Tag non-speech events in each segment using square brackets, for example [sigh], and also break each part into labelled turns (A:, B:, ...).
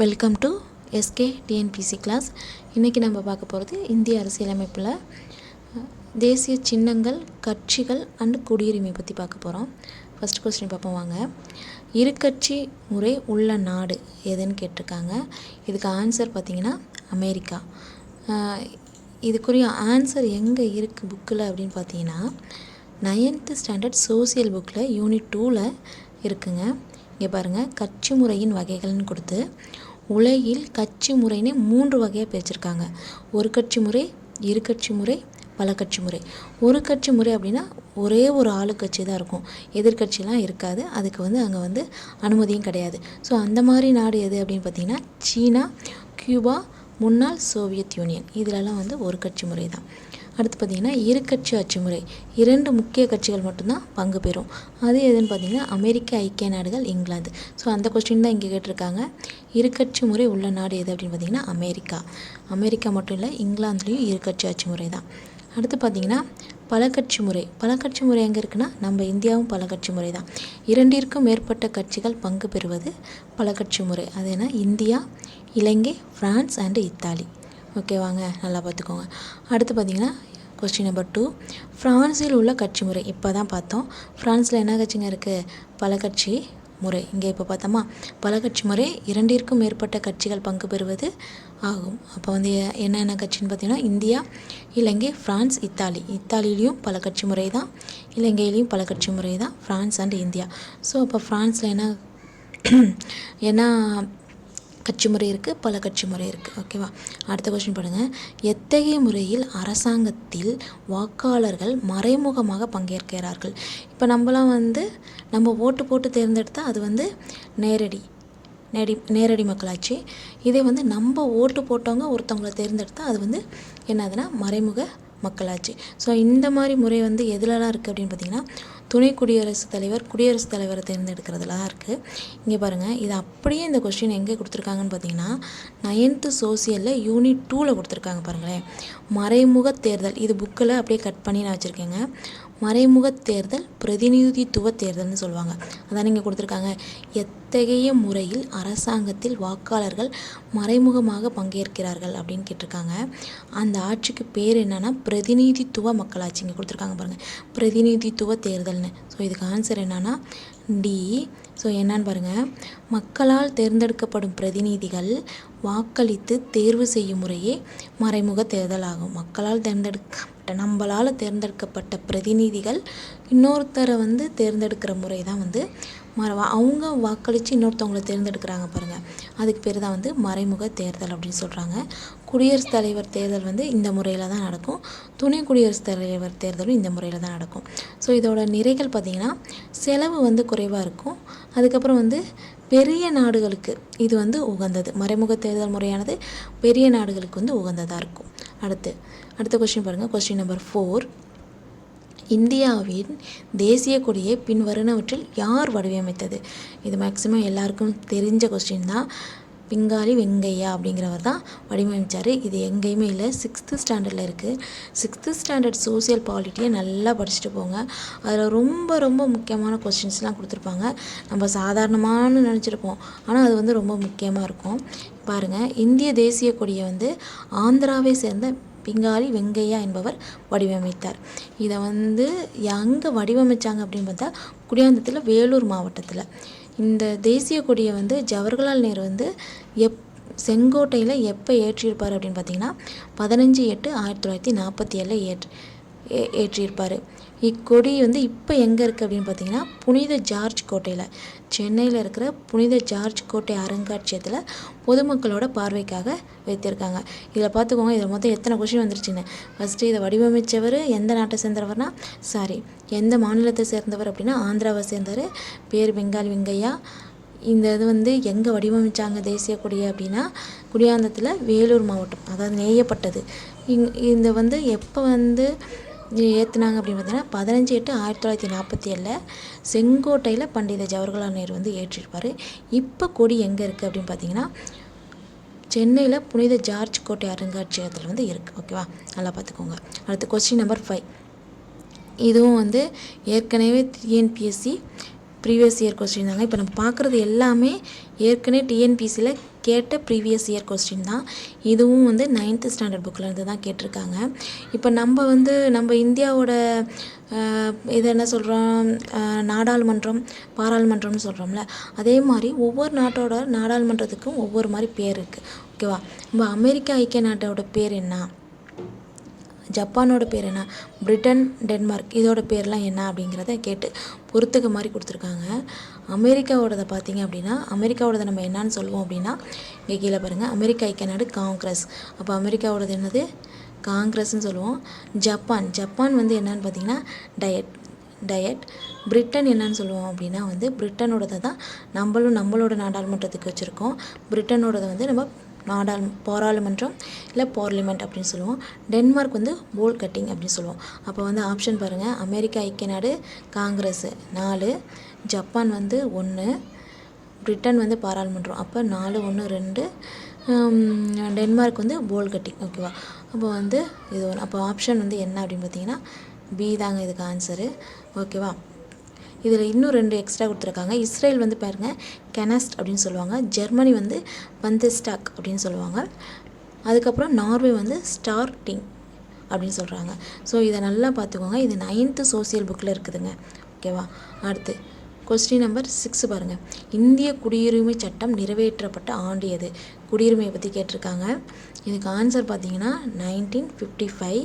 A: Welcome to SK TNPSC class இன்றைக்கி நம்ம பார்க்க போகிறது இந்திய அரசியலமைப்பில் தேசிய சின்னங்கள் கட்சிகள் அண்டு குடியுரிமை பற்றி பார்க்க போகிறோம் ஃபர்ஸ்ட் கொஸ்டின் பார்ப்போம் வாங்க. இருக்கட்சி முறை உள்ள நாடு எதுன்னு கேட்டிருக்காங்க. இதுக்கு ஆன்சர் பார்த்திங்கன்னா அமெரிக்கா. இதுக்குரிய ஆன்சர் எங்கே இருக்குது புக்கில் அப்படின்னு பார்த்தீங்கன்னா நைன்த்து ஸ்டாண்டர்ட் சோசியல் புக்கில் யூனிட் டூவில் இருக்குங்க. இங்கே பாருங்கள் கட்சி முறையின் வகைகள்னு கொடுத்து உலகில் கட்சி முறைன்னு மூன்று வகையாக பிரிச்சிருக்காங்க. ஒரு கட்சி முறை இரு கட்சி முறை பல கட்சி முறை. ஒரு கட்சி முறை அப்படின்னா ஒரே ஒரு ஆளுக்கட்சி தான் இருக்கும். எதிர்க்கட்சிலாம் இருக்காது. அதுக்கு வந்து அங்கே வந்து அனுமதியும் கிடையாது. ஸோ அந்த மாதிரி நாடு எது அப்படின்னு பார்த்தீங்கன்னா சீனா கியூபா முன்னாள் சோவியத் யூனியன். இதிலெல்லாம் வந்து ஒரு கட்சி முறை தான். அடுத்து பார்த்திங்கன்னா இரு கட்சி ஆட்சி முறை. இரண்டு முக்கிய கட்சிகள் மட்டும்தான் பங்கு பெறும். அது எதுன்னு பார்த்திங்கன்னா அமெரிக்க ஐக்கிய நாடுகள் இங்கிலாந்து. ஸோ அந்த கொஸ்டின் தான் இங்கே கேட்டிருக்காங்க. இரு கட்சி முறை உள்ள நாடு எது அப்படின்னு பார்த்தீங்கன்னா அமெரிக்கா. அமெரிக்கா மட்டும் இல்லை இங்கிலாந்துலேயும் இரு கட்சி ஆட்சி முறை தான். அடுத்து பார்த்தீங்கன்னா பல கட்சி முறை. பல கட்சி முறை எங்கே இருக்குன்னா நம்ம இந்தியாவும் பல கட்சி முறை தான். இரண்டிற்கும் மேற்பட்ட கட்சிகள் பங்கு பெறுவது பல கட்சி முறை. அது என்ன? இந்தியா இலங்கை பிரான்ஸ் அண்டு இத்தாலி. ஓகே வாங்க நல்லா பார்த்துக்கோங்க. அடுத்து பார்த்தீங்கன்னா கொஸ்டின் நம்பர் டூ ஃப்ரான்ஸில் உள்ள கட்சி முறை. இப்போ தான் பார்த்தோம். ஃப்ரான்ஸில் என்ன கட்சிங்க இருக்குது பல கட்சி முறை. இங்கே இப்போ பார்த்தோமா? பல கட்சி முறை இரண்டிற்கும் மேற்பட்ட கட்சிகள் பங்கு பெறுவது ஆகும். அப்போ வந்து என்னென்ன கட்சின்னு பார்த்தீங்கன்னா இந்தியா இலங்கை ஃப்ரான்ஸ் இத்தாலி. இத்தாலியிலையும் பல கட்சி முறை தான். இலங்கையிலையும் பல கட்சி முறை தான். France and India. ஸோ அப்போ ஃப்ரான்ஸில் என்ன [clears throat] என்ன கட்சி முறை இருக்குது பல கட்சி முறை இருக்குது ஓகேவா அடுத்த கொஸ்டின் பாருங்கள் எத்தகைய முறையில் அரசாங்கத்தில் வாக்காளர்கள் மறைமுகமாக பங்கேற்கிறார்கள்? இப்போ நம்மலாம் வந்து நம்ம ஓட்டு போட்டு தேர்ந்தெடுத்தால் அது வந்து நேரடி நேரடி நேரடி மக்களாட்சி இதே வந்து நம்ம ஓட்டு போட்டவங்க ஒருத்தவங்களை தேர்ந்தெடுத்தால் அது வந்து என்னதுன்னா மறைமுக மக்களாட்சி ஸோ இந்த மாதிரி முறை வந்து எதுலலாம் இருக்குது அப்படின்னு பார்த்தீங்கன்னா துணை குடியரசுத் தலைவர் குடியரசுத் தலைவரை தேர்ந்தெடுக்கிறதுல தான் இருக்குது இங்கே பாருங்கள் இது அப்படியே இந்த கொஸ்டின் எங்கே கொடுத்துருக்காங்கன்னு பார்த்தீங்கன்னா நைன்த்து சோசியலில் யூனிட் டூவில் கொடுத்துருக்காங்க பாருங்களேன். மறைமுக தேர்தல் இது புக்கில் அப்படியே கட் பண்ணி நான் வச்சுருக்கேங்க. மறைமுக தேர்தல் பிரதிநிதித்துவ தேர்தல்னு சொல்லுவாங்க. அதான் இங்கே கொடுத்துருக்காங்க. எத்தகைய முறையில் அரசாங்கத்தில் வாக்காளர்கள் மறைமுகமாக பங்கேற்கிறார்கள் அப்படின்னு கேட்டிருக்காங்க. அந்த ஆட்சிக்கு பேர் என்னன்னா பிரதிநிதித்துவ மக்களாட்சி இங்கே கொடுத்துருக்காங்க பாருங்கள் பிரதிநிதித்துவ தேர்தல்னு. ஸோ இதுக்கு ஆன்சர் என்னென்னா டி. ஸோ என்னன்னு பாருங்கள் மக்களால் தேர்ந்தெடுக்கப்படும் பிரதிநிதிகள் வாக்களித்து தேர்வு செய்யும் முறையே மறைமுக தேர்தல் ஆகும். மக்களால் தேர்ந்தெடுக்கப்பட்ட நம்மளால் தேர்ந்தெடுக்கப்பட்ட பிரதிநிதிகள் இன்னொருத்தரை வந்து தேர்ந்தெடுக்கிற முறை தான் வந்து மற அவங்க வாக்களித்து இன்னொருத்தவங்களை தேர்ந்தெடுக்கிறாங்க பாருங்கள் அதுக்கு பேர் தான் வந்து மறைமுக தேர்தல் அப்படின்னு சொல்கிறாங்க குடியரசுத் தலைவர் தேர்தல் வந்து இந்த முறையில் தான் நடக்கும். துணை குடியரசுத் தலைவர் தேர்தலும் இந்த முறையில் தான் நடக்கும். ஸோ இதோட நிறைகள் பார்த்திங்கன்னா செலவு வந்து குறைவாக இருக்கும். அதுக்கப்புறம் வந்து பெரிய நாடுகளுக்கு இது வந்து உகந்தது. மறைமுக தேர்தல் முறையானது பெரிய நாடுகளுக்கு வந்து உகந்ததாக இருக்கும். அடுத்து அடுத்த கொஸ்டின் பாருங்கள் கொஸ்டின் நம்பர் ஃபோர் இந்தியாவின் தேசிய கொடியை பின்வருணவற்றில் யார் வடிவமைத்தது? இது மேக்ஸிமம் எல்லாருக்கும் தெரிஞ்ச கொஸ்டின் தான். பிங்காலி வெங்கையா அப்படிங்கிறவர் தான் வடிவமைச்சார். இது எங்கேயுமே இல்லை. சிக்ஸ்த்து ஸ்டாண்டர்டில் இருக்குது சிக்ஸ்த்து ஸ்டாண்டர்ட் சோசியல் பாலிட்டியை நல்லா படிச்சுட்டு போங்க. அதில் ரொம்ப ரொம்ப முக்கியமான கொஸ்டின்ஸ்லாம் கொடுத்துருப்பாங்க. நம்ம சாதாரணமானு நினச்சிருப்போம். ஆனால் அது வந்து ரொம்ப முக்கியமாக இருக்கும். பாருங்கள் இந்திய தேசிய கொடியை வந்து ஆந்திராவை சேர்ந்த பிங்காலி வெங்கையா என்பவர் வடிவமைத்தார். இதை வந்து எங்கே வடிவமைச்சாங்க அப்படின்னு பார்த்தா குடியாந்தத்தில் வேலூர் மாவட்டத்தில். இந்த தேசிய கொடியை வந்து ஜவஹர்லால் நேரு வந்து எப் செங்கோட்டையில் எப்போ ஏற்றியிருப்பார் அப்படின்னு பார்த்தீங்கன்னா பதினஞ்சு எட்டு ஆயிரத்தி தொள்ளாயிரத்தி நாற்பத்தி ஏழில் ஏற்று ஏ- ஏற்றியிருப்பார் இக்கொடி வந்து இப்போ எங்கே இருக்குது அப்படின்னு பார்த்தீங்கன்னா புனித ஜார்ஜ் கோட்டையில். சென்னையில் இருக்கிற புனித ஜார்ஜ் கோட்டை அருங்காட்சியகத்தில் பொதுமக்களோட பார்வைக்காக வைத்திருக்காங்க. இதில் பார்த்துக்கோங்க இதில் மொத்தம் எத்தனை கொஷின் வந்துருச்சுன்னு. ஃபஸ்ட்டு இதை வடிவமைச்சவர் எந்த நாட்டை சேர்ந்தவர்னா? சாரி எந்த மாநிலத்தை சேர்ந்தவர் அப்படின்னா ஆந்திராவை சேர்ந்தவர் பேர் பெங்காலி வெங்கையா. இந்த இது வந்து எங்கே வடிவமைச்சாங்க தேசிய கொடியை அப்படின்னா குடியாந்தத்தில் வேலூர் மாவட்டம் அதாவது நெய்யப்பட்டது. இங் இந்த வந்து எப்போ வந்து ஏற்றுனாங்க அப்படின்னு பார்த்தீங்கன்னா பதினஞ்சு எட்டு ஆயிரத்தி தொள்ளாயிரத்தி நாற்பத்தி ஏழில் செங்கோட்டையில் பண்டித ஜவஹர்லால் நேரு வந்து ஏற்றிருப்பார். இப்போ கொடி எங்கே இருக்குது அப்படின்னு பார்த்தீங்கன்னா சென்னையில் புனித ஜார்ஜ் கோட்டை அருங்காட்சியகத்தில் வந்து இருக்குது ஓகேவா நல்லா பார்த்துக்கோங்க. அடுத்து கொஸ்டின் நம்பர் ஃபைவ் இதுவும் வந்து ஏற்கனவே டிஎன்பிஎஸ்சி ப்ரீவியஸ் இயர் கொஸ்டின் தாங்க. இப்போ நம்ம பார்க்குறது எல்லாமே ஏற்கனவே டிஎன்பிசியில் கேட்ட ப்ரீவியஸ் இயர் கொஸ்டின் தான். இதுவும் வந்து நைன்த்து ஸ்டாண்டர்ட் புக்கில் இருந்து தான் கேட்டிருக்காங்க. இப்போ நம்ம வந்து நம்ம இந்தியாவோட இதை இது என்ன சொல்கிறோம் நாடாளுமன்றம் பாராளுமன்றம்னு சொல்கிறோம்ல அதே மாதிரி ஒவ்வொரு நாட்டோட நாடாளுமன்றத்துக்கும் ஒவ்வொரு மாதிரி பேர் இருக்குது ஓகேவா நம்ம அமெரிக்கா ஐக்கிய நாட்டோட பேர் என்ன? ஜப்பானோட பேர் என்ன? பிரிட்டன் டென்மார்க் இதோட பேர்லாம் என்ன அப்படிங்கிறத கேட்டு பொறுத்துக்க மாதிரி கொடுத்துருக்காங்க. அமெரிக்காவோடதை பார்த்தீங்க அப்படின்னா அமெரிக்காவோடதை நம்ம என்னன்னு சொல்லுவோம் அப்படின்னா இங்கே கீழே பாருங்கள் அமெரிக்கா ஐக்கிய நாடு காங்கிரஸ். அப்போ அமெரிக்காவோடது என்னது? காங்கிரஸ்ன்னு சொல்லுவோம். ஜப்பான். ஜப்பான் வந்து என்னன்னு பார்த்தீங்கன்னா டயட் டயட். பிரிட்டன் என்னன்னு சொல்லுவோம் அப்படின்னா வந்து பிரிட்டனோடதை தான் நம்மளும் நம்மளோட நாடாளுமன்றத்துக்கு வச்சுருக்கோம். பிரிட்டனோடதை வந்து நம்ம நாடாளு பாராளுமன்றம் இல்லை பார்லிமெண்ட் அப்படின்னு சொல்லுவோம். டென்மார்க் வந்து போல் கட்டிங் அப்படின்னு சொல்லுவோம். அப்போ வந்து ஆப்ஷன் பாருங்கள் அமெரிக்கா ஐக்கிய நாடு காங்கிரஸ் நாலு ஜப்பான் வந்து ஒன்று பிரிட்டன் வந்து பாராளுமன்றம். அப்போ நாலு ஒன்று ரெண்டு டென்மார்க் வந்து போல் கட்டிங். ஓகேவா? அப்போ வந்து இது ஒன்று அப்போ ஆப்ஷன் வந்து என்ன அப்படின்னு பார்த்தீங்கன்னா பி தாங்க இதுக்கு ஆன்சரு ஓகேவா? இதில் இன்னும் ரெண்டு எக்ஸ்ட்ரா கொடுத்துருக்காங்க. இஸ்ரேல் வந்து பாருங்க கெனஸ்ட் அப்படின்னு சொல்லுவாங்க. ஜெர்மனி வந்து பந்தஸ்டாக் அப்படின்னு சொல்லுவாங்க. அதுக்கப்புறம் நார்வே வந்து ஸ்டார்டிங் அப்படின்னு சொல்கிறாங்க ஸோ இதை நல்லா பார்த்துக்கோங்க. இது நைன்த்து சோசியல் புக்கில் இருக்குதுங்க. ஓகேவா அடுத்து கொஸ்டின் நம்பர் சிக்ஸ் பாருங்கள் இந்திய குடியுரிமை சட்டம் நிறைவேற்றப்பட்ட ஆண்டு எது? குடியுரிமையை பற்றி கேட்டிருக்காங்க. இதுக்கு ஆன்சர் பார்த்தீங்கன்னா நைன்டீன் ஃபிஃப்டி ஃபைவ்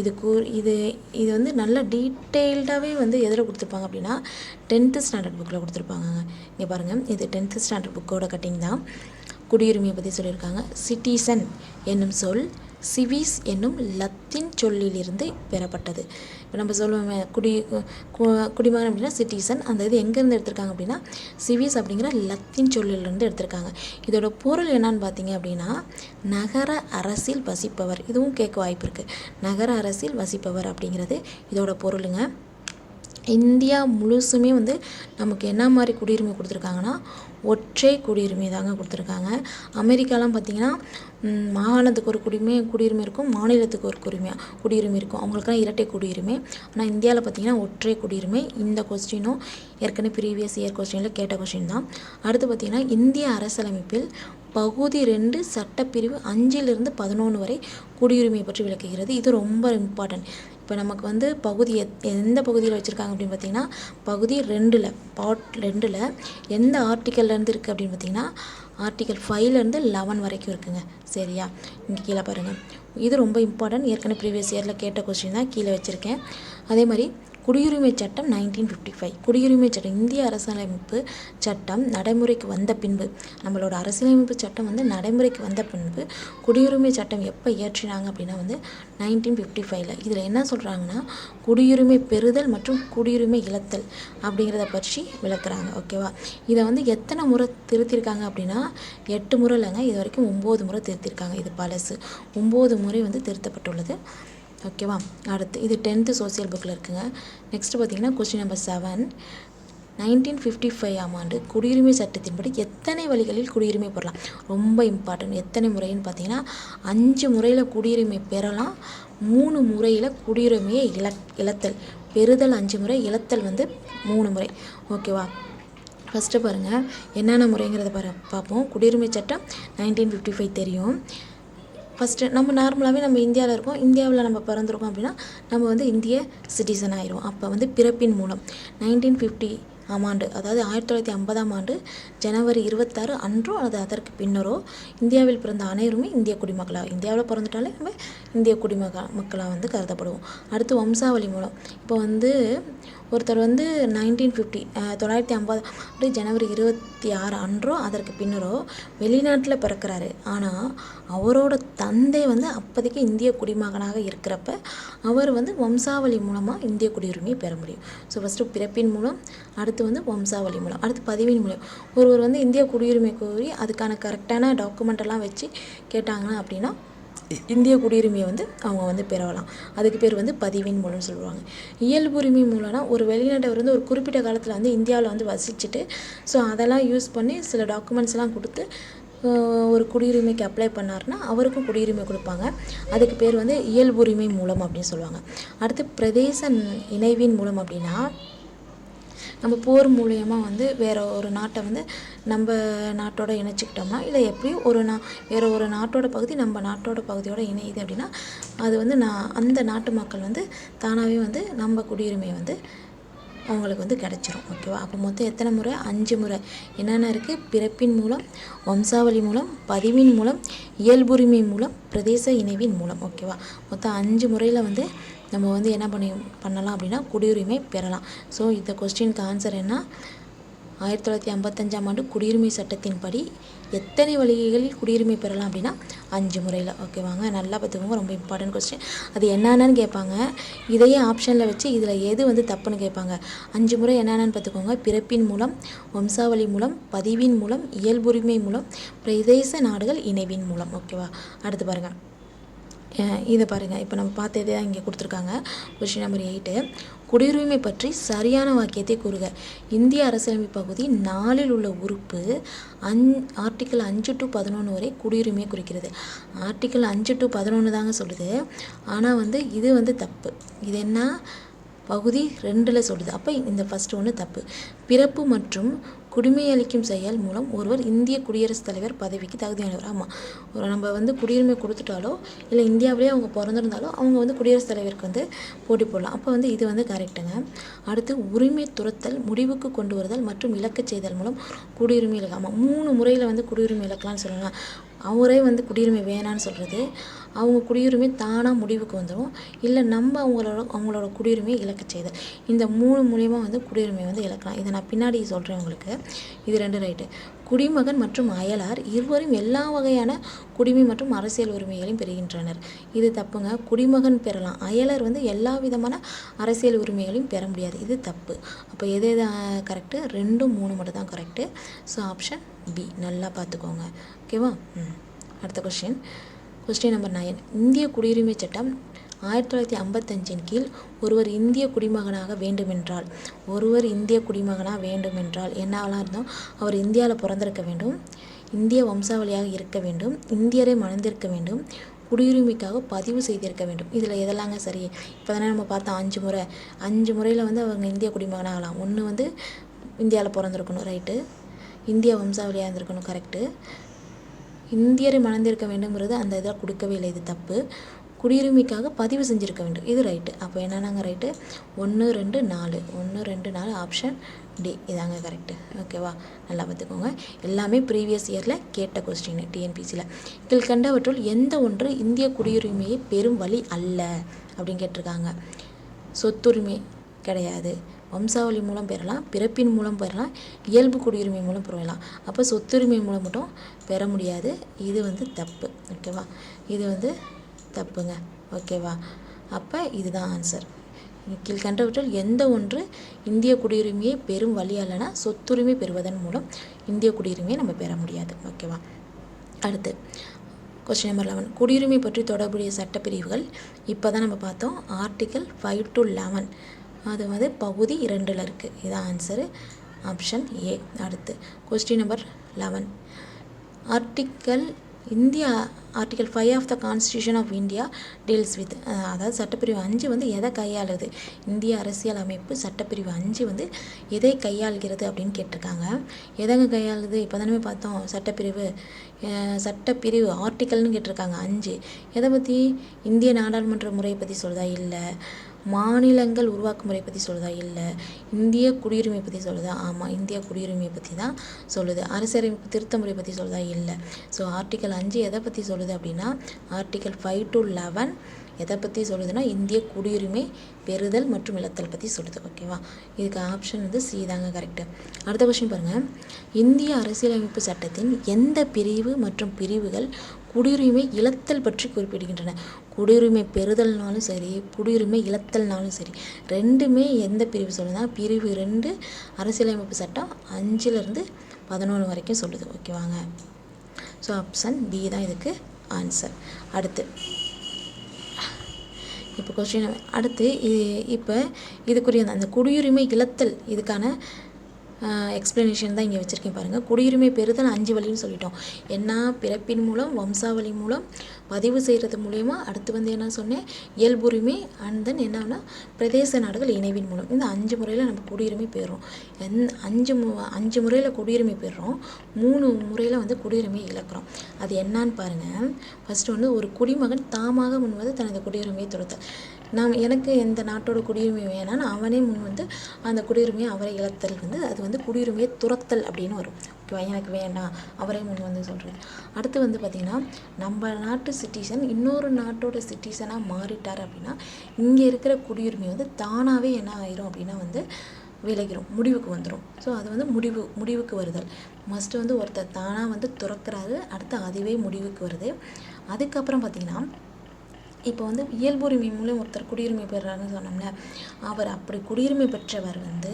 A: இது கூ இது இது வந்து நல்ல டீட்டெயில்டாகவே வந்து எதில் கொடுத்துருப்பாங்க அப்படின்னா டென்த்து ஸ்டாண்டர்ட் புக்கில் கொடுத்துருப்பாங்கங்க இங்கே பாருங்கள் இது டென்த்து ஸ்டாண்டர்ட் புக்கோட கட்டிங் தான். குடியுரிமையை பற்றி சொல்லியிருக்காங்க. சிட்டிசன் என்னும் சொல். சிவிஸ் என்னும் லத்தீன் சொல்லிலிருந்து பெறப்பட்டது. இப்போ நம்ம சொல்லுவோமே குடி கு- குடிமகன் அப்படின்னா சிட்டிசன் அந்த இது எங்கேருந்து எடுத்திருக்காங்க அப்படின்னா சிவிஸ் அப்படிங்கிற லத்தீன் சொல்லிலிருந்து எடுத்திருக்காங்க. இதோட பொருள் என்னன்னு பார்த்தீங்க அப்படின்னா நகர அரசில் வசிப்பவர். இதுவும் கேட்க வாய்ப்பு இருக்குது நகர அரசில் வசிப்பவர் அப்படிங்கிறது இதோட பொருளுங்க. இந்தியா முழுசுமே வந்து நமக்கு என்ன மாதிரி குடியுரிமை கொடுத்துருக்காங்கன்னா ஒற்றை குடியுரிமை தாங்க கொடுத்துருக்காங்க. அமெரிக்காலாம் பார்த்திங்கன்னா மாகாணத்துக்கு ஒரு குடிமை குடியுரிமை இருக்கும் மாநிலத்துக்கு ஒரு குடிமை குடியுரிமை இருக்கும். அவங்களுக்குலாம் இரட்டை குடியுரிமை. ஆனால் இந்தியாவில் பார்த்திங்கன்னா ஒற்றை குடியுரிமை. இந்த கொஸ்டினும் ஏற்கனவே ப்ரீவியஸ் இயர் கொஸ்டினில் கேட்ட கொஸ்டின் தான். அடுத்து பார்த்திங்கன்னா இந்திய அரசியலமைப்பில் பகுதி ரெண்டு சட்டப்பிரிவு அஞ்சிலிருந்து பதினொன்று வரை குடியுரிமை பற்றி விளக்குகிறது. இது ரொம்ப இம்பார்ட்டன்ட் இப்போ நமக்கு வந்து பகுதி எத் எந்த பகுதியில் வச்சுருக்காங்க அப்படின்னு பார்த்தீங்கன்னா பகுதி ரெண்டில் பார்ட் ரெண்டில் எந்த ஆர்டிக்கல்லேருந்து இருக்குது அப்படின்னு பார்த்தீங்கன்னா ஆர்டிக்கல் ஃபைவ்லேருந்து லெவன் வரைக்கும் இருக்குங்க. சரியா? இங்கே கீழே பாருங்கள் இது ரொம்ப இம்பார்ட்டன்ட் ஏற்கனவே ப்ரீவியஸ் இயரில் கேட்ட கொஸ்டின் தான் கீழே வச்சுருக்கேன். அதே மாதிரி குடியுரிமை சட்டம் நைன்டீன் ஃபிஃப்டி ஃபைவ் குடியுரிமை சட்டம் இந்திய அரசியலமைப்பு சட்டம் நடைமுறைக்கு வந்த பின்பு நம்மளோட அரசியலமைப்பு சட்டம் வந்து நடைமுறைக்கு வந்த பின்பு குடியுரிமை சட்டம் எப்போ இயற்றினாங்க அப்படின்னா வந்து நைன்டீன் ஃபிஃப்டி ஃபைவ்ல இதில் என்ன சொல்கிறாங்கன்னா குடியுரிமை பெறுதல் மற்றும் குடியுரிமை இழத்தல் அப்படிங்கிறத பற்றி விளக்குறாங்க. ஓகேவா இதை வந்து எத்தனை முறை திருத்திருக்காங்க அப்படின்னா எட்டு முறை இல்லைங்க இது வரைக்கும் ஒம்பது முறை திருத்திருக்காங்க. இது பழசு. ஒம்பது முறை வந்து திருத்தப்பட்டுள்ளது. ஓகேவா அடுத்து இது டென்த்து சோசியல் புக்கில் இருக்குங்க. நெக்ஸ்ட் பார்த்தீங்கன்னா question number seven nineteen fifty five ஆம் ஆண்டு குடியுரிமை சட்டத்தின்படி எத்தனை வழிகளில் குடியுரிமை பெறலாம்? ரொம்ப இம்பார்ட்டன்ட் எத்தனை முறைன்னு பார்த்தீங்கன்னா அஞ்சு முறையில் குடியுரிமை பெறலாம். மூணு முறையில் குடியுரிமையை இழ இழத்தல். பெறுதல் அஞ்சு முறை இழத்தல் வந்து மூணு முறை. ஓகேவா ஃபஸ்ட்டு பாருங்கள் என்னென்ன முறைங்கிறத பாரு பார்ப்போம். குடியுரிமை சட்டம் நைன்டீன் ஃபிஃப்டி ஃபைவ் தெரியும். ஃபஸ்ட்டு நம்ம நார்மலாகவே நம்ம இந்தியாவில் இருக்கோம். இந்தியாவில் நம்ம பிறந்திருக்கோம் அப்படின்னா நம்ம வந்து இந்திய சிட்டிசன் ஆயிரும் அப்போ வந்து பிறப்பின் மூலம். நைன்டீன் ஃபிஃப்டி ஆம் ஆண்டு அதாவது ஆயிரத்தி தொள்ளாயிரத்தி ஐம்பதாம் ஆண்டு ஜனவரி இருபத்தாறு அன்றோ அல்லது அதற்கு பின்னரோ இந்தியாவில் பிறந்த அனைவருமே இந்திய குடிமக்களாக இந்தியாவில் பிறந்துட்டாலே நம்ம இந்திய குடிமக மக்களாக வந்து கருதப்படுவோம். அடுத்து வம்சாவளி மூலம். இப்போ வந்து ஒருத்தர் வந்து நைன்டீன் ஃபிஃப்டி தொள்ளாயிரத்தி ஐம்பது ஆண்டு ஜனவரி இருபத்தி ஆறு அன்றோ அதற்கு பின்னரோ வெளிநாட்டில் பிறக்கிறாரு. ஆனால் அவரோட தந்தை வந்து அப்போதைக்கு இந்திய குடிமகனாக இருக்கிறப்ப அவர் வந்து வம்சாவளி மூலமாக இந்திய குடியுரிமையை பெற முடியும். ஸோ ஃபஸ்ட்டு பிறப்பின் மூலம் அடுத்து வந்து வம்சாவளி மூலம் அடுத்து பதிவின் மூலம். ஒருவர் வந்து இந்திய குடியுரிமை கோரி அதுக்கான கரெக்டான டாக்குமெண்ட் எல்லாம் வச்சு கேட்டாங்கன்னா அப்படின்னா இந்திய குடியுரிமையை வந்து அவங்க வந்து பெறலாம். அதுக்கு பேர் வந்து பதிவின் மூலம் சொல்லுவாங்க. இயல்புரிமை மூலம்னா ஒரு வெளிநாட்டவர் வந்து ஒரு குறிப்பிட்ட காலத்தில் வந்து இந்தியாவில் வந்து வசிச்சுட்டு ஸோ அதெல்லாம் யூஸ் பண்ணி சில டாக்குமெண்ட்ஸ்லாம் கொடுத்து ஒரு குடியுரிமைக்கு அப்ளை பண்ணாருன்னா அவருக்கும் குடியுரிமை கொடுப்பாங்க. அதுக்கு பேர் வந்து இயல்புரிமை மூலம் அப்படின்னு சொல்லுவாங்க. அடுத்து பிரதேச இணைவின் மூலம் அப்படின்னா நம்ம போர் மூலயமா வந்து வேற ஒரு நாட்டை வந்து நம்ம நாட்டோட இணைச்சிக்கிட்டோம்னா இல்லை எப்படியும் ஒரு நா வேற ஒரு நாட்டோட பகுதி நம்ம நாட்டோட பகுதியோட இணையுது அப்படின்னா அது வந்து நான் அந்த நாட்டு மக்கள் வந்து தானாகவே வந்து நம்ம குடியுரிமையை வந்து அவங்களுக்கு வந்து கிடச்சிரும் ஓகேவா அப்போ மொத்தம் எத்தனை முறை? அஞ்சு முறை. என்னென்ன இருக்குது பிறப்பின் மூலம் வம்சாவளி மூலம் பதிவின் மூலம் இயல்புரிமை மூலம் பிரதேச இணைவின் மூலம் ஓகேவா மொத்தம் அஞ்சு முறையில் வந்து நம்ம வந்து என்ன பண்ணி பண்ணலாம் அப்படின்னா குடியுரிமை பெறலாம். ஸோ இந்த கொஸ்டினுக்கு ஆன்சர் என்ன? ஆயிரத்தி தொள்ளாயிரத்தி ஐம்பத்தஞ்சாம் ஆண்டு குடியுரிமை சட்டத்தின்படி எத்தனை வழிகளில் குடியுரிமை பெறலாம் அப்படின்னா அஞ்சு முறையில். ஓகேவாங்க நல்லா பார்த்துக்கோங்க. ரொம்ப இம்பார்ட்டன்ட் கொஸ்டின் அது என்னென்னு கேட்பாங்க. இதையே ஆப்ஷனில் வச்சு இதில் எது வந்து தப்புன்னு கேட்பாங்க. அஞ்சு முறை என்னென்னு பார்த்துக்கோங்க. பிறப்பின் மூலம் வம்சாவளி மூலம் பதிவின் மூலம் இயல்புரிமை மூலம் பிரதேச நாடுகள் இணைவின் மூலம். ஓகேவா அடுத்து பாருங்கள் இதை பாருங்கள் இப்போ நம்ம பார்த்ததே தான் இங்கே கொடுத்துருக்காங்க? கொஷின் நம்பர் எயிட்டு குடியுரிமை பற்றி சரியான வாக்கியத்தை கூறுக. இந்திய அரசியலமைப்பு பகுதி நாலில் உள்ள உறுப்பு அஞ் ஆர்டிக்கிள் அஞ்சு டு பதினொன்று வரை குடியுரிமையை குறிக்கிறது. ஆர்டிக்கிள் அஞ்சு டு பதினொன்று தாங்க சொல்லுது. ஆனால் வந்து இது வந்து தப்பு. இது என்ன? பகுதி ரெண்டில் சொல்லுது. அப்போ இந்த ஃபஸ்ட்டு ஒன்று தப்பு. பிறப்பு மற்றும் குடிமையளிக்கும் செயல் மூலம் ஒருவர் இந்திய குடியரசுத் தலைவர் பதவிக்கு தகுதியானவர். ஆமாம் ஒரு நம்ம வந்து குடியுரிமை கொடுத்துட்டாலோ இல்லை இந்தியாவிலேயே அவங்க பிறந்திருந்தாலோ அவங்க வந்து குடியரசுத் தலைவருக்கு வந்து போட்டி போடலாம். அப்போ வந்து இது வந்து கரெக்டுங்க அடுத்து உரிமை துரத்தல் முடிவுக்கு கொண்டு வருதல் மற்றும் இலக்கச் செய்தல் மூலம் குடியுரிமை இலக்கு ஆமாம் மூணு முறையில் வந்து குடியுரிமை இலக்கலாம்னு சொல்லலாம். அவரே வந்து குடியுரிமை வேணான்னு சொல்கிறது அவங்க குடியுரிமை தானாக முடிவுக்கு வந்துடும் இல்லை நம்ம அவங்களோட அவங்களோட குடியுரிமையை இழக்க செய்தல். இந்த மூணு மூலியமாக வந்து குடியுரிமை வந்து இழக்கலாம். இதை நான் பின்னாடி சொல்கிறேன் உங்களுக்கு. இது ரெண்டு ரைட்டு. குடிமகன் மற்றும் அயலார் இருவரும் எல்லா வகையான குடிமை மற்றும் அரசியல் உரிமைகளையும் பெறுகின்றனர். இது தப்புங்க. குடிமகன் பெறலாம். அயலர் வந்து எல்லா விதமான அரசியல் உரிமைகளையும் பெற முடியாது. இது தப்பு. அப்போ எது எது கரெக்டு ரெண்டும் மூணு மட்டும் தான் கரெக்டு ஸோ ஆப்ஷன் பி நல்லா பார்த்துக்கோங்க. ஓகேவா? அடுத்த கொஸ்டின் கொஸ்டின் நம்பர் நைன் இந்திய குடியுரிமை சட்டம் ஆயிரத்தி தொள்ளாயிரத்தி ஐம்பத்தஞ்சின் கீழ் ஒருவர் இந்திய குடிமகனாக வேண்டுமென்றால் ஒருவர் இந்திய குடிமகனாக வேண்டுமென்றால் என்னவெல்லாம் இருந்தோம் அவர் இந்தியாவில் பிறந்திருக்க வேண்டும் இந்திய வம்சாவளியாக இருக்க வேண்டும் இந்தியரை மணந்திருக்க வேண்டும் குடியுரிமைக்காக பதிவு செய்திருக்க வேண்டும். இதில் எதெல்லாங்க சரி? இப்போ தானே நம்ம பார்த்தோம் அஞ்சு முறை. அஞ்சு முறையில் வந்து அவங்க இந்திய குடிமகனாகலாம் ஒன்று வந்து இந்தியாவில் பிறந்திருக்கணும் ரைட்டு இந்திய வம்சாவளியாக இருந்திருக்கணும் கரெக்டு இந்தியரை மணந்திருக்க வேண்டுங்கிறது அந்த இதில் கொடுக்கவே இல்லை. இது தப்பு. குடியுரிமைக்காக பதிவு செஞ்சுருக்க வேண்டும். இது ரைட்டு. அப்போ என்னென்னாங்க ரைட்டு? ஒன்று ரெண்டு நாலு. ஒன்று ரெண்டு நாலு. Option D. இதாங்க கரெக்டு ஓகேவா நல்லா பார்த்துக்கோங்க. எல்லாமே ப்ரீவியஸ் இயரில் கேட்ட கொஸ்டின் டிஎன்பிசியில் கீழ்கண்டவற்றுள் எந்த ஒன்று இந்திய குடியுரிமையை பெரும் வழி அல்ல அப்படின்னு கேட்டிருக்காங்க. சொத்துரிமை கிடையாது. வம்சாவளி மூலம் பெறலாம். பிறப்பின் மூலம் பெறலாம். இயல்பு குடியுரிமை மூலம் பெறலாம். அப்போ சொத்துரிமை மூலம் மட்டும் பெற முடியாது. இது வந்து தப்பு. ஓகேவா இது வந்து தப்புங்க. ஓகேவா அப்போ இதுதான் ஆன்சர் கீழ்கண்டவற்றில் எந்த ஒன்று இந்திய குடியுரிமையை பெறும் வழி அல்லனா சொத்துரிமை பெறுவதன் மூலம் இந்திய குடியுரிமையை நம்ம பெற முடியாது. ஓகேவா அடுத்து கொஸ்டின் நம்பர் லெவன் குடியுரிமை பற்றி தொடர்புடைய சட்டப்பிரிவுகள் இப்போ தான் நம்ம பார்த்தோம். ஆர்டிக்கல் ஃபைவ் டு லெவன் அது வந்து பகுதி இரண்டில் இருக்குது இதான் ஆன்சரு ஆப்ஷன் ஏ அடுத்து question number eleven article India article five of the Constitution of India deals with அதாவது சட்டப்பிரிவு அஞ்சு வந்து எதை கையாளுது? இந்திய அரசியல் அமைப்பு சட்டப்பிரிவு அஞ்சு வந்து எதை கையாள்கிறது அப்படின்னு கேட்டிருக்காங்க. எதங்க கையாளுது? இப்போ தானே பார்த்தோம் சட்டப்பிரிவு சட்டப்பிரிவு ஆர்டிக்கல்னு கேட்டிருக்காங்க அஞ்சு. எதை பற்றி இந்திய நாடாளுமன்ற முறையை பற்றி சொல்லுதா இல்லை. மாநிலங்கள் உருவாக்கும் முறை பற்றி சொல்லுதா? இல்லை இந்திய குடியுரிமை பற்றி சொல்லுதா? ஆமாம் இந்திய குடியுரிமை பற்றி தான் சொல்லுது. அரசியலமைப்பு திருத்த முறை பற்றி சொல்லுதா? இல்லை. ஸோ ஆர்டிக்கல் அஞ்சு எதை பற்றி சொல்லுது அப்படின்னா ஆர்டிக்கல் ஃபைவ் டு லெவன் எதை பற்றி சொல்லுதுன்னா இந்திய குடியுரிமை பெறுதல் மற்றும் இழத்தல் பற்றி சொல்லுது ஓகேவா இதுக்கு ஆப்ஷன் வந்து சி தாங்க கரெக்டு அடுத்த கொஸ்டின் பாருங்கள் இந்திய அரசியலமைப்பு சட்டத்தின் எந்த பிரிவு மற்றும் பிரிவுகள் குடியுரிமை இழத்தல் பற்றி குறிப்பிடுகின்றன? குடியுரிமை பெறுதல்னாலும் சரி குடியுரிமை இழத்தல்னாலும் சரி ரெண்டுமே எந்த பிரிவு சொல்லுதுன்னா பிரிவு ரெண்டு அரசியலமைப்பு சட்டம் அஞ்சுலேருந்து பதினொன்று வரைக்கும் சொல்லுது ஓகேவாங்க ஸோ ஆப்ஷன் பி தான் இதுக்கு ஆன்சர் அடுத்து இப்போ கொஸ்டின் அடுத்து இது இப்போ இதுக்குரிய அந்த- அந்த குடியுரிமை இழத்தல் இதுக்கான எக்ஸ்ப்ளனேஷன் தான் இங்கே வச்சுருக்கேன் பாருங்கள் குடியுரிமை பெறுதல் அஞ்சு வழின்னு சொல்லிட்டோம். என்ன? பிறப்பின் மூலம் வம்சாவளி மூலம் பதிவு செய்கிறது மூலயமா அடுத்து வந்து என்ன சொன்னேன்? இயல்புரிமை அண்ட் தென் என்னன்னா பிரதேச நாடுகள் இணைவின் மூலம். இந்த அஞ்சு முறையில் நம்ம குடியுரிமை பெறுறோம். எந் அஞ்சு மு அஞ்சு முறையில் குடியுரிமை பெறுறோம். மூணு முறையில் வந்து குடியுரிமை இழக்கிறோம். அது என்னான்னு பாருங்கள் ஃபஸ்ட்டு வந்து ஒரு குடிமகன் தாமாக முன்வது தனது குடியுரிமையை துறத்தல் நாம் எனக்கு எந்த நாட்டோட குடியுரிமை வேணான்னு அவனே முன் வந்து அந்த குடியுரிமையை அவரை இழத்தல் வந்து அது வந்து குடியுரிமையை துரத்தல் அப்படின்னு வரும். ஓகேவா? எனக்கு வேண்டாம். அவரே முன் வந்து சொல்கிறேன் அடுத்து வந்து பார்த்திங்கன்னா நம்ம நாட்டு சிட்டிசன் இன்னொரு நாட்டோட சிட்டிசனாக மாறிட்டார் அப்படின்னா இங்கே இருக்கிற குடியுரிமை வந்து தானாகவே என்ன ஆயிரும் அப்படின்னா வந்து விளைகிறோம் முடிவுக்கு வந்துடும் ஸோ அது வந்து முடிவு முடிவுக்கு வருதல். மஸ்ட்டு வந்து ஒருத்தர் தானாக வந்து துறக்கிறாரு. அடுத்து அதுவே முடிவுக்கு வருது. அதுக்கப்புறம் பார்த்திங்கன்னா இப்போ வந்து இயல்புரிமை மூலம் ஒருத்தர் குடியுரிமை பெறுறாருன்னு சொன்னோம்ல அவர் அப்படி குடியுரிமை பெற்றவர் வந்து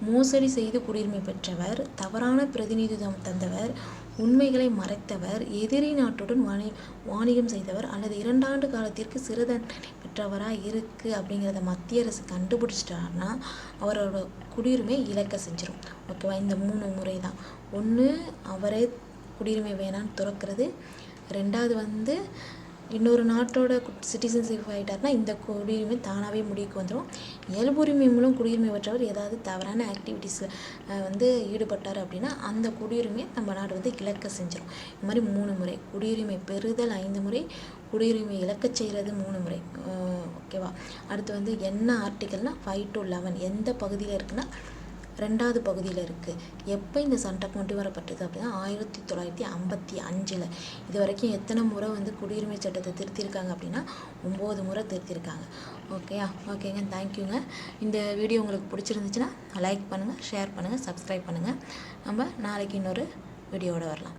A: மோசடி செய்து குடியுரிமை பெற்றவர் தவறான பிரதிநிதித்துவம் தந்தவர் உண்மைகளை மறைத்தவர் எதிரி நாட்டுடன் வாணி வாணிகம் செய்தவர் அல்லது இரண்டாண்டு காலத்திற்கு சிறு தண்டனை பெற்றவராக இருக்குது அப்படிங்கிறத மத்திய அரசு கண்டுபிடிச்சிட்டாருன்னா அவரோட குடியுரிமை இழக்க செஞ்சிடும் ஓகேவா? இந்த மூணு முறை தான் ஒன்று அவரே குடியுரிமை வேணான்னு துறக்கிறது. ரெண்டாவது வந்து இன்னொரு நாட்டோட சிட்டிசன்ஷிப் ஆகிட்டாருன்னா இந்த குடியுரிமை தானாகவே முடிவுக்கு வந்துடும் இயல்புரிமை மூலம் குடியுரிமை பெற்றவர் ஏதாவது தவறான ஆக்டிவிட்டீஸில் வந்து ஈடுபட்டார் அப்படின்னா அந்த குடியுரிமையை நம்ம நாடு வந்து இழக்க செஞ்சிடும் இது மாதிரி மூணு முறை குடியுரிமை பெறுதல் ஐந்து முறை குடியுரிமை இழக்கச் செய்கிறது மூணு முறை ஓகேவா அடுத்து வந்து என்ன ஆர்டிக்கல்னால் ஃபைவ் டு லெவன் எந்த பகுதியில் இருக்குன்னா ரெண்டாவது பகுதியில் இருக்குது எப்போ இந்த சட்டம் கொண்டு வரப்பட்டது அப்படின்னா ஆயிரத்தி தொள்ளாயிரத்தி ஐம்பத்தி அஞ்சில். இது வரைக்கும் எத்தனை முறை வந்து குடியுரிமை சட்டத்தை திருத்தியிருக்காங்க அப்படின்னா ஒம்பது முறை திருத்தியிருக்காங்க ஓகேயா ஓகேங்க தேங்க்யூங்க இந்த வீடியோ உங்களுக்கு பிடிச்சிருந்துச்சுன்னா லைக் பண்ணுங்கள் ஷேர் பண்ணுங்கள் சப்ஸ்கிரைப் பண்ணுங்கள் நம்ம நாளைக்கு இன்னொரு வீடியோவோட வரலாம்.